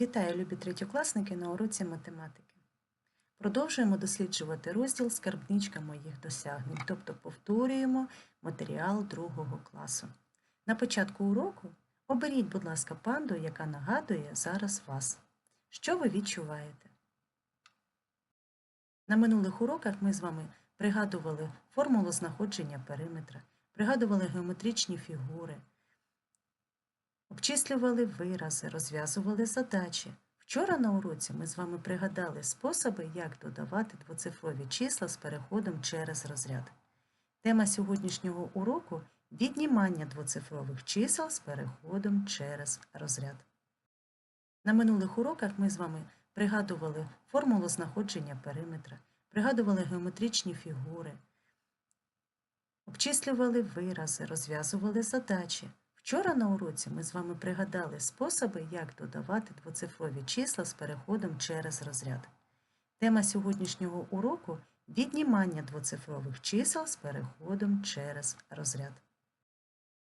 Вітаю, любі третьокласники на уроці математики. Продовжуємо досліджувати розділ Скарбничка моїх досягнень, тобто повторюємо матеріал другого класу. На початку уроку оберіть, будь ласка, панду, яка нагадує зараз вас. Що ви відчуваєте? На минулих уроках ми з вами пригадували формулу знаходження периметра, пригадували геометричні фігури. Обчислювали вирази, розв'язували задачі. Вчора на уроці ми з вами пригадали способи, як додавати двоцифрові числа з переходом через розряд. Тема сьогоднішнього уроку віднімання двоцифрових чисел з переходом через розряд. На минулих уроках ми з вами пригадували формулу знаходження периметра, пригадували геометричні фігури, обчислювали вирази, розв'язували задачі. Вчора на уроці ми з вами пригадали способи, як додавати двоцифрові числа з переходом через розряд. Тема сьогоднішнього уроку віднімання двоцифрових чисел з переходом через розряд.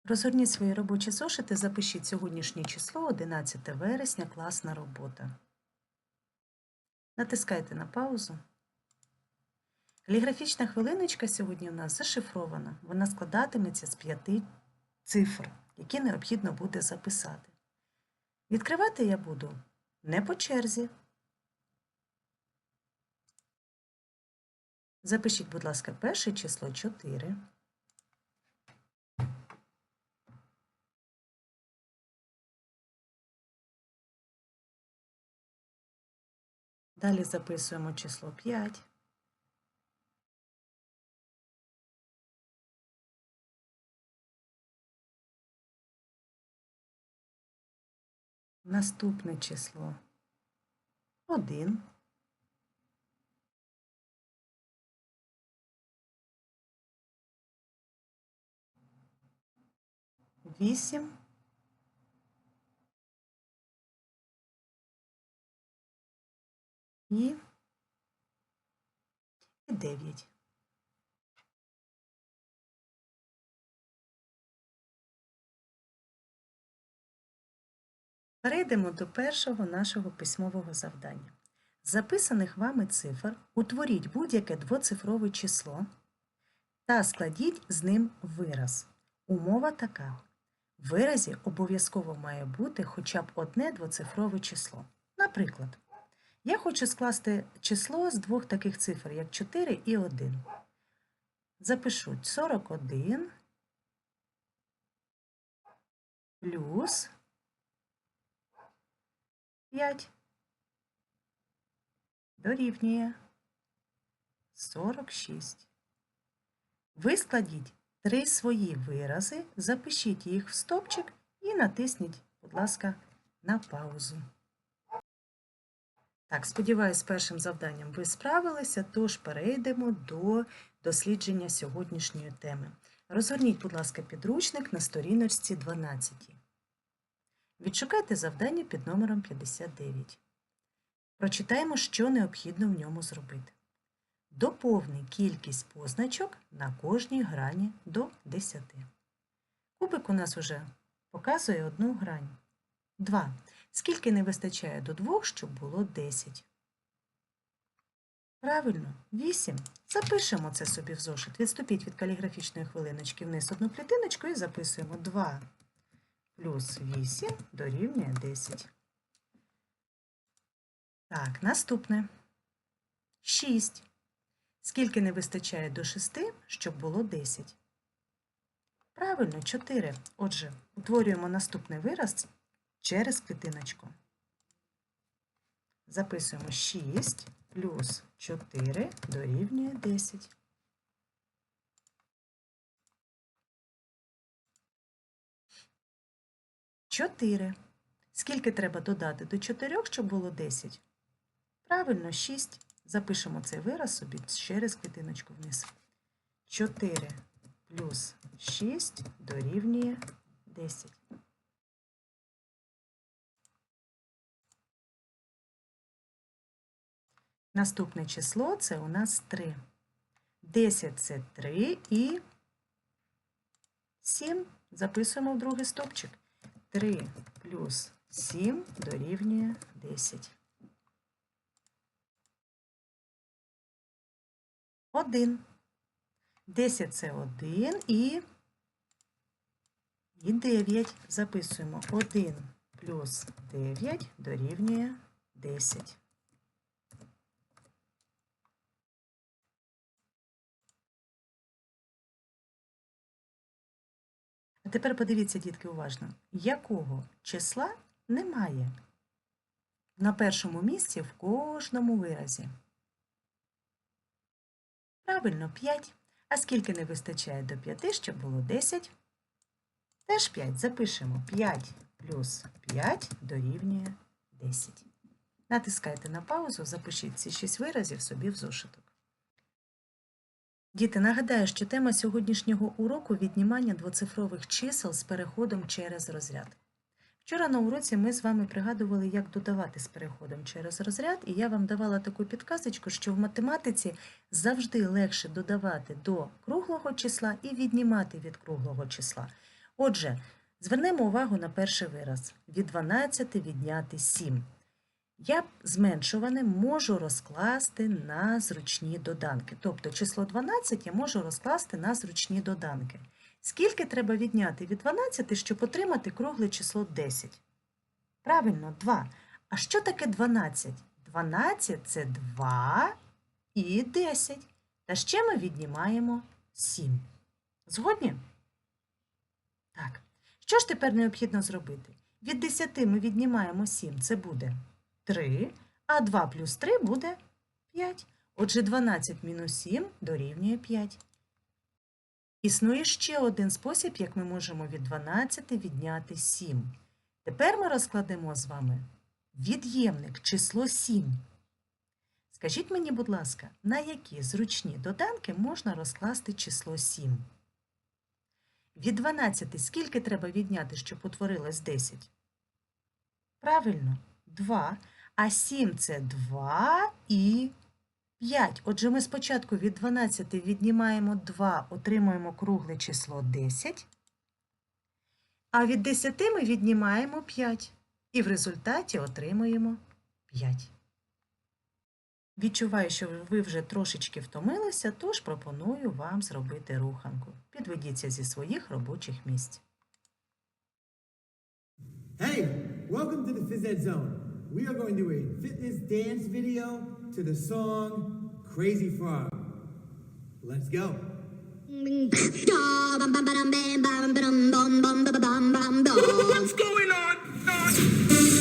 Розгорніть свої робочі зошити, запишіть сьогоднішнє число 11 вересня, класна робота. Натискайте на паузу. Каліграфічна хвилиночка сьогодні у нас зашифрована. Вона складатиметься з п'яти цифр які необхідно буде записати. Відкривати я буду не по черзі. Запишіть, будь ласка, перше число 4. Далі записуємо число 5. Наступне число один. Вісім. І дев'ять. Перейдемо до першого нашого письмового завдання. З записаних вами цифр утворіть будь-яке двоцифрове число та складіть з ним вираз. Умова така. В виразі обов'язково має бути хоча б одне двоцифрове число. Наприклад, я хочу скласти число з двох таких цифр, як 4 і 1. Запишу 41 плюс 5 дорівнює 46. Ви складіть три свої вирази, запишіть їх в стопчик і натисніть, будь ласка, на паузу. Так, сподіваюся, з першим завданням ви справилися, тож перейдемо до дослідження сьогоднішньої теми. Розгорніть, будь ласка, підручник на сторіночці 12. Відшукайте завдання під номером 59. Прочитаємо, що необхідно в ньому зробити. Доповни кількість позначок на кожній грані до 10. Кубик у нас вже показує одну грань. 2. Скільки не вистачає до 2, щоб було 10? Правильно, 8. Запишемо це собі в зошит. Відступіть від каліграфічної хвилиночки вниз одну клітиночку і записуємо 2 плюс 8 дорівнює 10. Так, наступне. 6. Скільки не вистачає до 6, щоб було 10? Правильно, 4. Отже, утворюємо наступний вираз через клітиночку. Записуємо 6 плюс 4 дорівнює 10. 4. Скільки треба додати до 4, щоб було 10? Правильно, 6. Запишемо цей вираз собі через клітиночку вниз. 4 плюс 6 дорівнює 10. Наступне число це у нас 3. 10 це 3 і 7. Записуємо в другий стопчик. 3 плюс 7 дорівнює 10. 1. 10 це 1 і, і 9. Записуємо 1 плюс 9 дорівнює 10. А тепер подивіться, дітки, уважно, якого числа немає на першому місці в кожному виразі. Правильно, 5. А скільки не вистачає до 5, щоб було 10? Теж 5. Запишемо 5 плюс 5 дорівнює 10. Натискайте на паузу, запишіть ці 6 виразів собі в зошиток. Діти, нагадаю, що тема сьогоднішнього уроку віднімання двоцифрових чисел з переходом через розряд. Вчора на уроці ми з вами пригадували, як додавати з переходом через розряд, і я вам давала таку підказочку, що в математиці завжди легше додавати до круглого числа і віднімати від круглого числа. Отже, звернемо увагу на перший вираз. Від 12 відняти 7. Я зменшуване можу розкласти на зручні доданки. Тобто число 12 я можу розкласти на зручні доданки. Скільки треба відняти від 12, щоб отримати кругле число 10? Правильно, 2. А що таке 12? 12 це 2 і 10. Та ще ми віднімаємо 7. Згодні? Так. Що ж тепер необхідно зробити? Від 10 ми віднімаємо 7, це буде 3, а 2 плюс 3 буде 5. Отже, 12 мінус 7 дорівнює 5. Існує ще один спосіб, як ми можемо від 12 відняти 7. Тепер ми розкладемо з вами від'ємник число 7. Скажіть мені, будь ласка, на які зручні доданки можна розкласти число 7? Від 12 скільки треба відняти, щоб утворилось 10? Правильно, 2. А 7 це 2 і 5. Отже, ми спочатку від 12 віднімаємо 2, отримуємо кругле число 10. А від 10 ми віднімаємо 5. І в результаті отримуємо 5. Відчуваю, що ви вже трошечки втомилися, тож пропоную вам зробити руханку. Підведіться зі своїх робочих місць. Hey, welcome to the Phys Ed Zone. We are going to do a fitness dance video to the song Crazy Frog. Let's go. What's going on?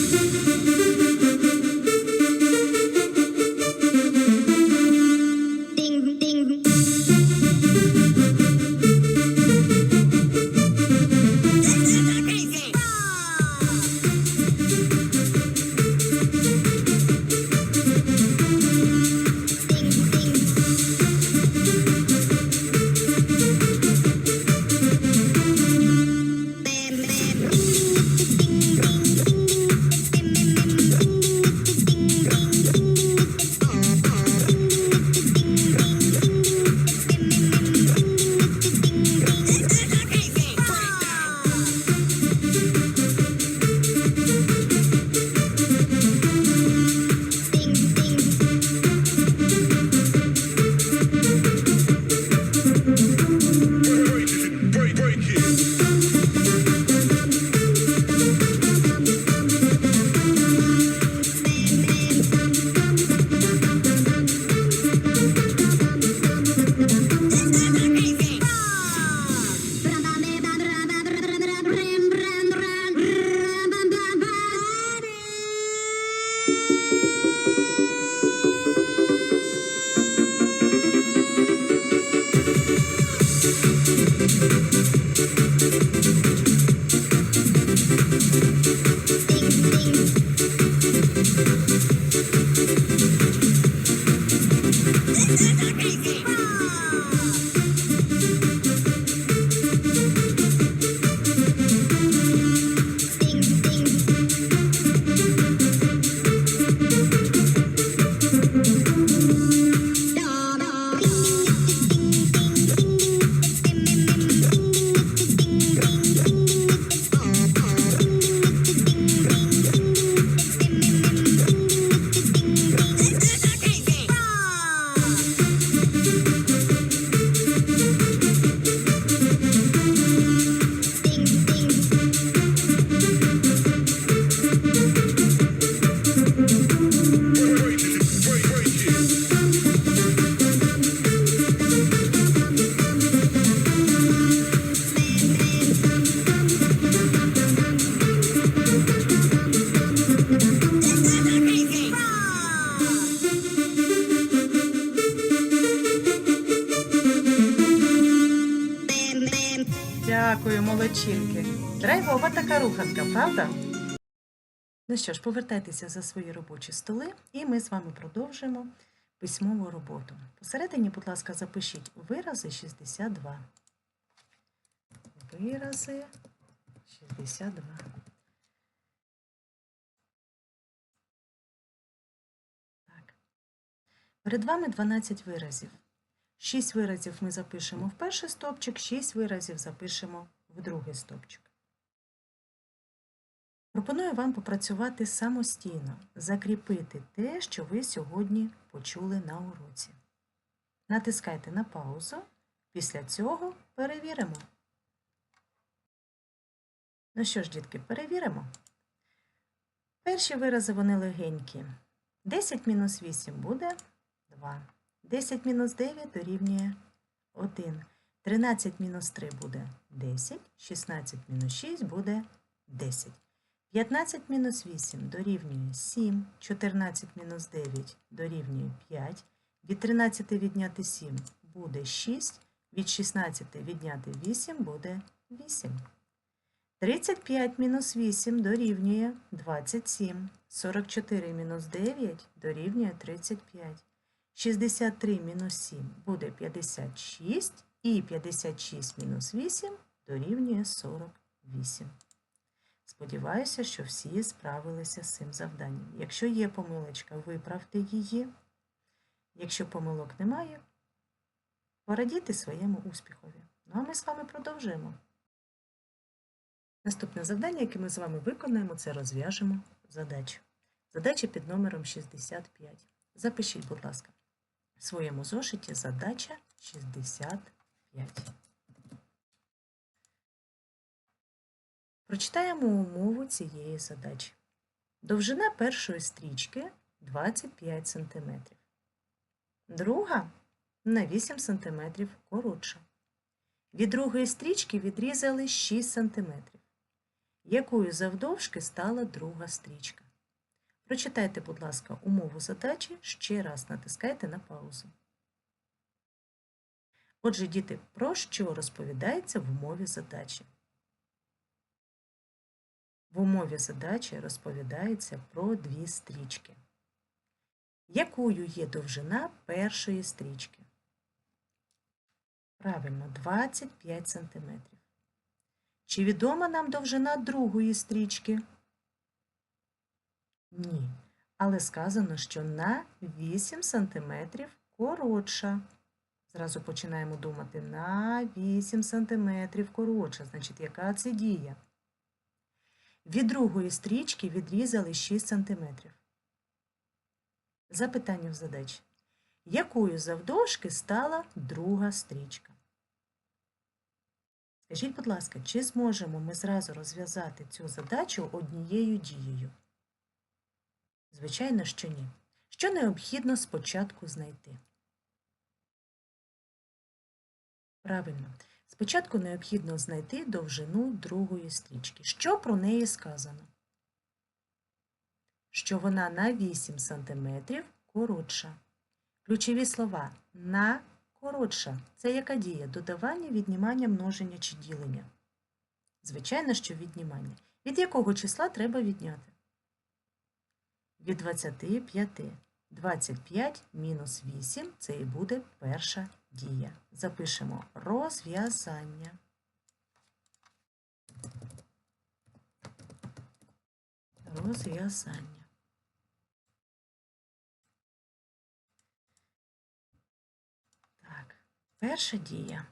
Така руханка, правда? Ну що ж, повертайтеся за свої робочі столи, і ми з вами продовжимо письмову роботу. Посередині, будь ласка, запишіть вирази 62. Вирази 62. Так. Перед вами 12 виразів. 6 виразів ми запишемо в перший стопчик, 6 виразів запишемо в другий стопчик. Пропоную вам попрацювати самостійно, закріпити те, що ви сьогодні почули на уроці. Натискайте на паузу. Після цього перевіримо. Ну що ж, дітки, перевіримо. Перші вирази вони легенькі. 10 мінус 8 буде 2. 10 мінус 9 дорівнює 1. 13 мінус 3 буде 10. 16 мінус 6 буде 10. 15 мінус 8 дорівнює 7. 14 мінус 9 дорівнює 5. Від 13 відняти 7 буде 6. Від 16 відняти 8 буде 8. 35 мінус 8 дорівнює 27. 44 мінус 9 дорівнює 35. 63 мінус 7 буде 56. І 56 мінус 8 дорівнює 48. Сподіваюся, що всі справилися з цим завданням. Якщо є помилочка, виправте її. Якщо помилок немає, порадійте своєму успіхові. Ну а ми з вами продовжуємо. Наступне завдання, яке ми з вами виконаємо, це розв'яжемо задачу. Задача під номером 65. Запишіть, будь ласка, в своєму зошиті задача 65. Прочитаємо умову цієї задачі. Довжина першої стрічки 25 см. Друга на 8 см коротша. Від другої стрічки відрізали 6 см. Якою завдовжки стала друга стрічка? Прочитайте, будь ласка, умову задачі, ще раз натискайте на паузу. Отже, діти, про що розповідається в умові задачі? В умові задачі розповідається про дві стрічки. Якою є довжина першої стрічки? Правильно, 25 см. Чи відома нам довжина другої стрічки? Ні. Але сказано, що на 8 см коротша. Зразу починаємо думати на 8 см коротша. Значить, яка це дія? Від другої стрічки відрізали 6 см. Запитання в задачі. Якою завдовжки стала друга стрічка? Скажіть, будь ласка, чи зможемо ми зразу розв'язати цю задачу однією дією? Звичайно, що ні. Що необхідно спочатку знайти? Правильно. Спочатку необхідно знайти довжину другої стрічки. Що про неї сказано? Що вона на 8 см коротша. Ключові слова на коротша. Це яка дія? Додавання, віднімання, множення чи ділення? Звичайно, що віднімання. Від якого числа треба відняти? Від 25. 25 мінус 8 це і буде перша дія. Запишемо розв'язання. Розв'язання. Так, перша дія.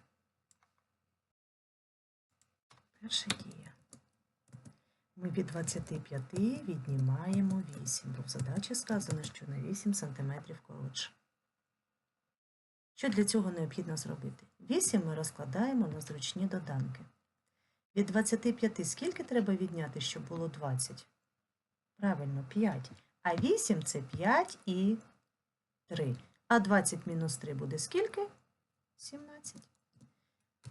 Перша дія. Ми від 25 віднімаємо 8, бо в задачі сказано, що на 8 см коротше. Що для цього необхідно зробити? 8 ми розкладаємо на зручні доданки. Від 25 скільки треба відняти, щоб було 20? Правильно, 5. А 8 це 5 і 3. А 20 мінус 3 буде скільки? 17.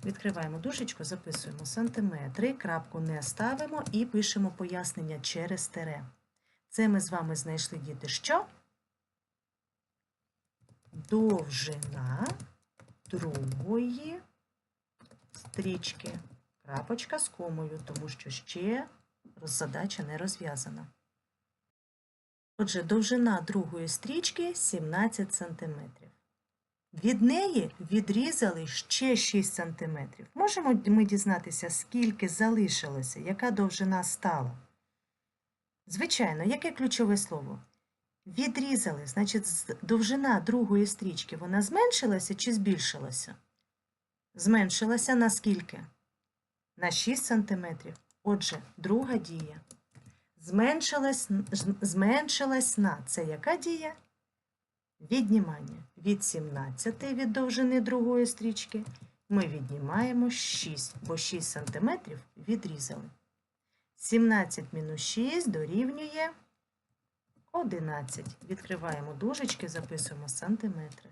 Відкриваємо дужечку, записуємо сантиметри, крапку не ставимо і пишемо пояснення через тире. Це ми з вами знайшли діти що? Довжина другої стрічки. Крапочка з комою, тому що ще задача не розв'язана. Отже, довжина другої стрічки 17 см. Від неї відрізали ще 6 см. Можемо ми дізнатися, скільки залишилося, яка довжина стала? Звичайно, яке ключове слово? Відрізали, значить, довжина другої стрічки вона зменшилася чи збільшилася? Зменшилася на скільки? На 6 см. Отже, друга дія. Зменшилась, зменшилась на це яка дія? Віднімання. Від 17 від довжини другої стрічки ми віднімаємо 6, бо 6 см відрізали. 17 мінус 6 дорівнює 11. Відкриваємо дужечки, записуємо сантиметри.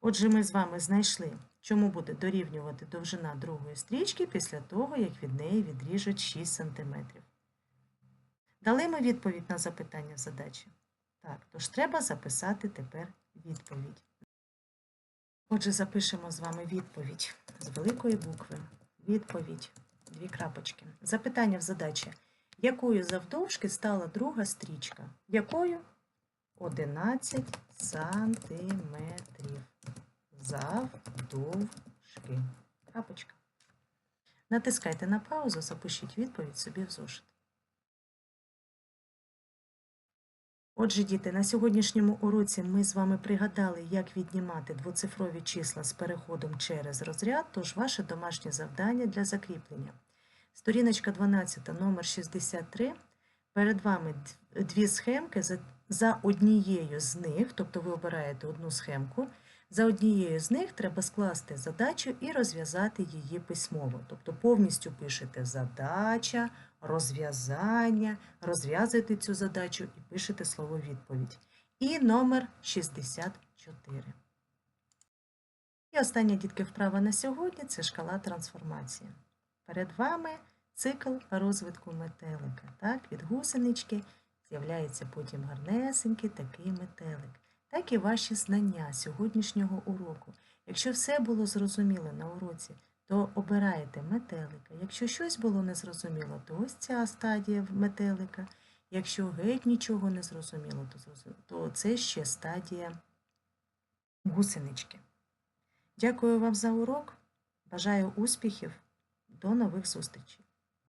Отже, ми з вами знайшли, чому буде дорівнювати довжина другої стрічки після того, як від неї відріжуть 6 см. Дали ми відповідь на запитання в задачі? Так, тож треба записати тепер відповідь. Отже, запишемо з вами відповідь з великої букви. Відповідь. Дві крапочки. Запитання в задачі. Якою завдовжки стала друга стрічка? Якою? 11 сантиметрів. Завдовжки. Крапочка. Натискайте на паузу, запишіть відповідь собі в зошит. Отже, діти, на сьогоднішньому уроці ми з вами пригадали, як віднімати двоцифрові числа з переходом через розряд, тож ваше домашнє завдання для закріплення. Сторіночка 12, номер 63. Перед вами дві схемки. За, однією з них, тобто ви обираєте одну схемку, за однією з них треба скласти задачу і розв'язати її письмово. Тобто повністю пишете задача, розв'язання, розв'язуєте цю задачу і пишете слово відповідь. І номер 64. І остання дітки вправа на сьогодні це шкала трансформації. Перед вами цикл розвитку метелика. Так, від гусенички з'являється потім гарнесенький такий метелик. Так і ваші знання сьогоднішнього уроку. Якщо все було зрозуміло на уроці, то обираєте метелика. Якщо щось було незрозуміло, то ось ця стадія метелика. Якщо геть нічого не зрозуміло, то це ще стадія гусенички. Дякую вам за урок. Бажаю успіхів. До нових зустрічей.